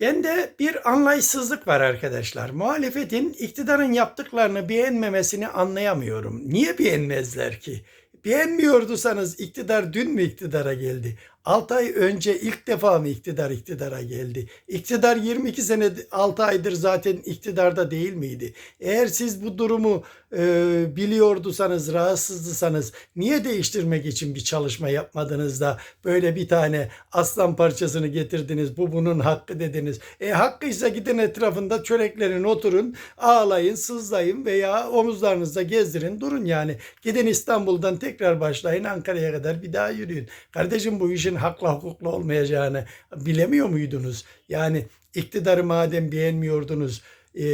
Bende bir anlayışsızlık var arkadaşlar. Muhalefetin iktidarın yaptıklarını beğenmemesini anlayamıyorum. Niye beğenmezler ki? Beğenmiyordusanız iktidar dün mü iktidara geldi? 6 ay önce ilk defa mı iktidar iktidara geldi? İktidar 22 sene 6 aydır zaten iktidarda değil miydi? Eğer siz bu durumu e, biliyordusanız, rahatsızdısanız niye değiştirmek için bir çalışma yapmadınız da böyle bir tane aslan parçasını getirdiniz, bu bunun hakkı dediniz. E hakkıysa gidin etrafında çöreklerin oturun, ağlayın, sızlayın veya omuzlarınızda gezdirin, durun yani. Gidin İstanbul'dan tekrar başlayın, Ankara'ya kadar bir daha yürüyün. Kardeşim bu işin hakla hukukla olmayacağını bilemiyor muydunuz? Yani iktidarı madem beğenmiyordunuz, e,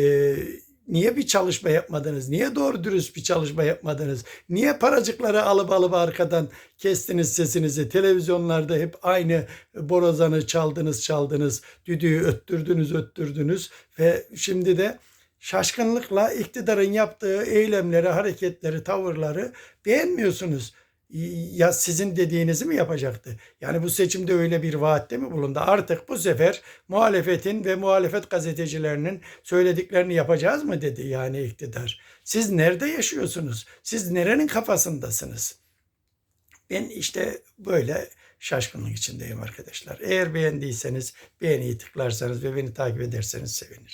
niye bir çalışma yapmadınız? Niye doğru dürüst bir çalışma yapmadınız? Niye paracıkları alıp alıp arkadan kestiniz sesinizi? Televizyonlarda hep aynı borazanı çaldınız çaldınız, düdüğü öttürdünüz öttürdünüz ve şimdi de şaşkınlıkla iktidarın yaptığı eylemleri, hareketleri, tavırları beğenmiyorsunuz. Ya sizin dediğinizi mi yapacaktı? Yani bu seçimde öyle bir vaatte mi bulundu? Artık bu sefer muhalefetin ve muhalefet gazetecilerinin söylediklerini yapacağız mı dedi yani iktidar. Siz nerede yaşıyorsunuz? Siz nerenin kafasındasınız? Ben işte böyle şaşkınlık içindeyim arkadaşlar. Eğer beğendiyseniz beğeniyi tıklarsanız ve beni takip ederseniz sevinirim.